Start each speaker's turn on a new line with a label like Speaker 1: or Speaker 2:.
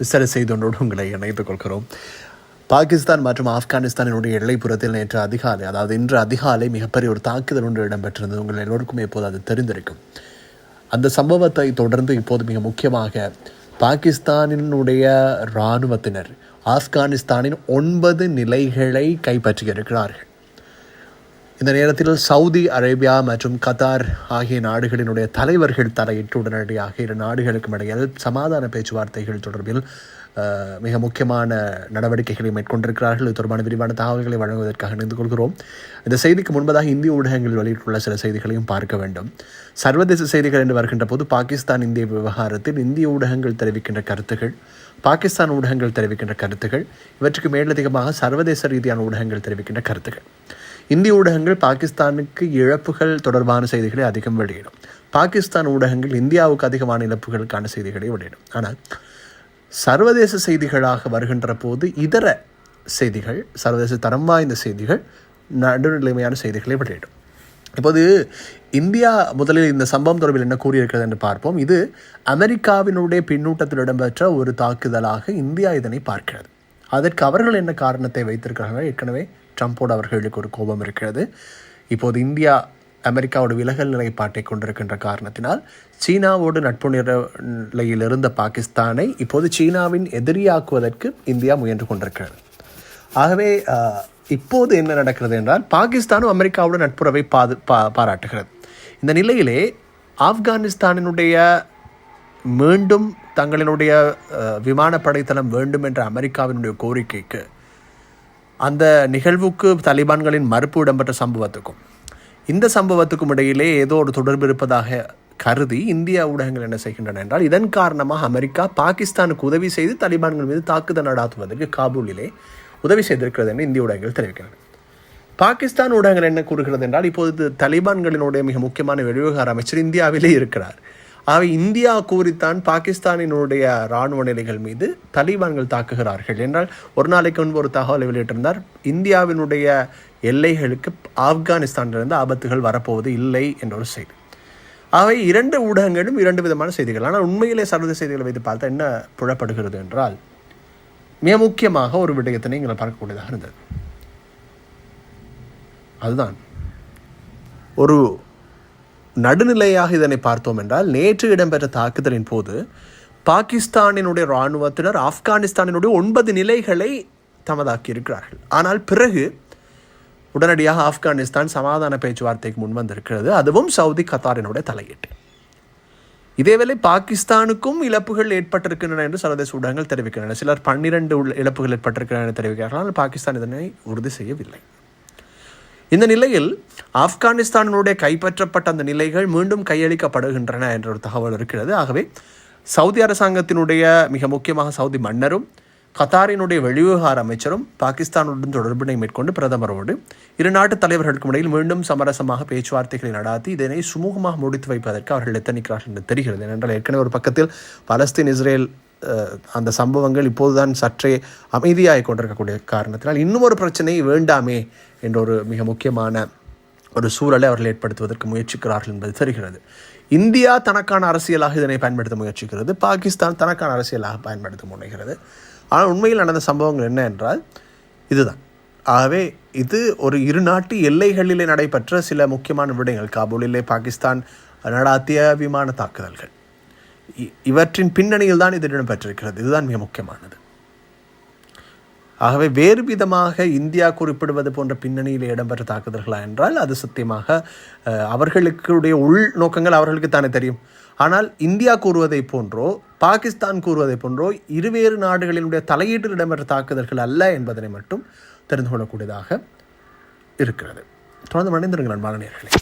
Speaker 1: விசார செய்தொன்றோடு உங்களை இணைத்துக் கொள்கிறோம். பாகிஸ்தான் மற்றும் ஆப்கானிஸ்தானினுடைய எல்லைப்புறத்தில் நேற்று அதிகாலை அதாவது இன்று அதிகாலை மிகப்பெரிய ஒரு தாக்குதல் ஒன்று இடம்பெற்றிருந்தது. உங்கள் எல்லோருக்குமே இப்போது அது தெரிந்திருக்கும். அந்த சம்பவத்தை தொடர்ந்து இப்போது மிக முக்கியமாக பாகிஸ்தானினுடைய இராணுவத்தினர் ஆப்கானிஸ்தானின் ஒன்பது நிலைகளை கைப்பற்றியிருக்கிறார்கள். இந்த நேரத்தில் சவுதி அரேபியா மற்றும் கத்தார் ஆகிய நாடுகளினுடைய தலைவர்கள் தலையிட்டு உடனடியாக இரு நாடுகளுக்கும் இடையில் சமாதான பேச்சுவார்த்தைகள் தொடர்பில் மிக முக்கியமான நடவடிக்கைகளை மேற்கொண்டிருக்கிறார்கள். இது தொடர்பான விரிவான தகவல்களை வழங்குவதற்காக இணைந்து கொள்கிறோம். இந்த செய்திக்கு முன்பதாக இந்திய ஊடகங்களில் வெளியிட்டுள்ள சில செய்திகளையும் பார்க்க வேண்டும். சர்வதேச செய்திகள் என்று வருகின்ற போது பாகிஸ்தான் இந்திய விவகாரத்தில் இந்திய ஊடகங்கள் தெரிவிக்கின்ற கருத்துகள் பாகிஸ்தான் ஊடகங்கள் தெரிவிக்கின்ற கருத்துகள் இவற்றுக்கு மேலதிகமாக சர்வதேச ரீதியான ஊடகங்கள் தெரிவிக்கின்ற கருத்துகள். இந்திய ஊடகங்கள் பாகிஸ்தானுக்கு இழப்புகள் தொடர்பான செய்திகளை அதிகம் வெளியிடும். பாகிஸ்தான் ஊடகங்கள் இந்தியாவுக்கு அதிகமான இழப்புகளுக்கான செய்திகளை வெளியிடும். ஆனால் சர்வதேச செய்திகளாக வருகின்ற போது இதர செய்திகள் சர்வதேச தரம் வாய்ந்த செய்திகள் நடுநிலைமையான செய்திகளை வெளியிடும். இப்போது இந்தியா முதலில் இந்த சம்பவம் தொடர்பில் என்ன கூறியிருக்கிறது என்று பார்ப்போம். இது அமெரிக்காவினுடைய பின்னூட்டத்தில் இடம்பெற்ற ஒரு தாக்குதலாக இந்தியா இதனை பார்க்கிறது. அதற்கு அவர்கள் என்ன காரணத்தை வைத்திருக்கிறார்கள்? ஏற்கனவே ட்ரம்ப்போடு அவர்களுக்கு ஒரு கோபம் இருக்கிறது. இப்போது இந்தியா அமெரிக்காவோட விலகல் நிலைப்பாட்டை கொண்டிருக்கின்ற காரணத்தினால் சீனாவோடு நட்பு நிலையில் இருந்த பாகிஸ்தானை இப்போது சீனாவின் எதிரியாக்குவதற்கு இந்தியா முயன்று கொண்டிருக்கிறது. ஆகவே இப்போது என்ன நடக்கிறது என்றால் பாகிஸ்தானும் அமெரிக்காவோட நட்புறவை பாது பா பாராட்டுகிறது. இந்த நிலையிலே ஆப்கானிஸ்தானினுடைய மீண்டும் தங்களினுடைய விமானப்படைத்தளம் வேண்டும் என்ற அமெரிக்காவினுடைய கோரிக்கைக்கு அந்த நிகழ்வுக்கு தலிபான்களின் மறுப்பு இடம்பெற்ற சம்பவத்துக்கும் இந்த சம்பவத்துக்கும் இடையிலே ஏதோ ஒரு தொடர்பு இருப்பதாக கருதி இந்திய ஊடகங்கள் என்ன செய்கின்றன என்றால் இதன் காரணமாக அமெரிக்கா பாகிஸ்தானுக்கு உதவி செய்து தலிபான்கள் மீது தாக்குதல் நடாத்துவதற்கு காபூலிலே உதவி செய்திருக்கிறது என்று இந்திய ஊடகங்கள் தெரிவிக்கின்றன. பாகிஸ்தான் ஊடகங்கள் என்ன கூறுகிறது என்றால் இப்போது தலிபான்களினுடைய மிக முக்கியமான வெளிவிவகார அமைச்சர் இந்தியாவிலே இருக்கிறார். ஆகவே இந்தியா கூறித்தான் பாகிஸ்தானினுடைய இராணுவ நிலைகள் மீது தலிபான்கள் தாக்குகிறார்கள் என்றால் ஒரு நாளைக்கு முன்பு ஒரு தகவலை வெளியிட்டிருந்தார் இந்தியாவினுடைய எல்லைகளுக்கு ஆப்கானிஸ்தானிலிருந்து ஆபத்துகள் வரப்போவது இல்லை என்ற ஒரு செய்தி. அவை இரண்டு ஊடகங்களும் இரண்டு விதமான செய்திகள். ஆனால் உண்மையிலே சர்வதேச செய்திகளை வைத்து பார்த்தா என்ன புலப்படுகிறது என்றால் மிக முக்கியமாக ஒரு விடயத்தினை நீங்கள் பார்க்கக்கூடியதாக இருந்தது. அதுதான். ஒரு நடுநிலையாக இதனை பார்த்தோம் என்றால் நேற்று இடம்பெற்ற தாக்குதலின் போது பாகிஸ்தானினுடைய இராணுவத்தினர் ஆப்கானிஸ்தானினுடைய ஒன்பது நிலைகளை தமதாக்கி இருக்கிறார்கள் ஆனால் பிறகு உடனடியாக ஆப்கானிஸ்தான் சமாதான பேச்சுவார்த்தைக்கு முன்வந்திருக்கிறது. அதுவும் சவுதி கத்தாரினுடைய தலையீட்டு. இதேவேளை பாகிஸ்தானுக்கும் இழப்புகள் ஏற்பட்டிருக்கின்றன என்று சர்வதேச ஊடகங்கள் தெரிவிக்கின்றன. சிலர் பன்னிரண்டு உள்ள- இழப்புகள் ஏற்பட்டிருக்கின்றன என்று தெரிவிக்கிறார்கள். ஆனால் பாகிஸ்தான் இதனை உறுதி செய்யவில்லை. இந்த நிலையில் ஆப்கானிஸ்தானினுடைய கைப்பற்றப்பட்ட அந்த நிலைகள் மீண்டும் கையளிக்கப்படுகின்றன என்ற ஒரு தகவல் இருக்கிறது. ஆகவே சவுதி அரசாங்கத்தினுடைய மிக முக்கியமாக சவுதி மன்னரும் கத்தாரினுடைய வெளிவிவகார அமைச்சரும் பாகிஸ்தானுடன் தொடர்பினை மேற்கொண்டு பிரதமரோடு இரு நாட்டு தலைவர்களுக்கும் இடையில் மீண்டும் சமரசமாக பேச்சுவார்த்தைகளை நடாத்தி இதனை சுமூகமாக முடித்து வைப்பதற்கு அவர்கள் எத்தனிக்கிறார்கள் என்று தெரிகிறது. ஏனென்றால் ஏற்கனவே ஒரு பக்கத்தில் பலஸ்தீன் இஸ்ரேல் அந்த சம்பவங்கள் இப்போதுதான் சற்றே அமைதியாக கொண்டிருக்கக்கூடிய காரணத்தினால் இன்னும் ஒரு பிரச்சனை வேண்டாமே என்ற ஒரு மிக முக்கியமான ஒரு சூழலை அவர்கள் ஏற்படுத்துவதற்கு முயற்சிக்கிறார்கள் என்பது தெரிகிறது. இந்தியா தனக்கான அரசியலாக இதனை பயன்படுத்த முயற்சிக்கிறது. பாகிஸ்தான் தனக்கான அரசியலாக பயன்படுத்த முனைகிறது. ஆனால் உண்மையில் நடந்த சம்பவங்கள் என்ன என்றால் இதுதான். ஆகவே இது ஒரு இரு நாட்டு எல்லைகளிலே நடைபெற்ற சில முக்கியமான விடயங்கள். காபூலிலே பாகிஸ்தான் நடாத்திய விமான தாக்குதல்கள். இவற்றின் பின்னணியில் தான் இது இடம்பெற்றிருக்கிறது. இதுதான் மிக முக்கியமானது. ஆகவே வேறு விதமாக இந்தியா குறிப்பிடுவது போன்ற பின்னணியில் இடம்பெற்ற தாக்குதல்களா என்றால் அது சத்தியமாக அவர்களுக்குடைய உள் நோக்கங்கள் அவர்களுக்கு தானே தெரியும். ஆனால் இந்தியா கூறுவதை போன்றோ பாகிஸ்தான் கூறுவதை போன்றோ இருவேறு நாடுகளினுடைய தலையீட்டில் இடம்பெற்ற தாக்குதல்கள் அல்ல என்பதனை மட்டும் தெரிந்து கொள்ளக்கூடியதாக இருக்கிறது. தொடர்ந்து மனிதர்கள் நண்பாளர்களே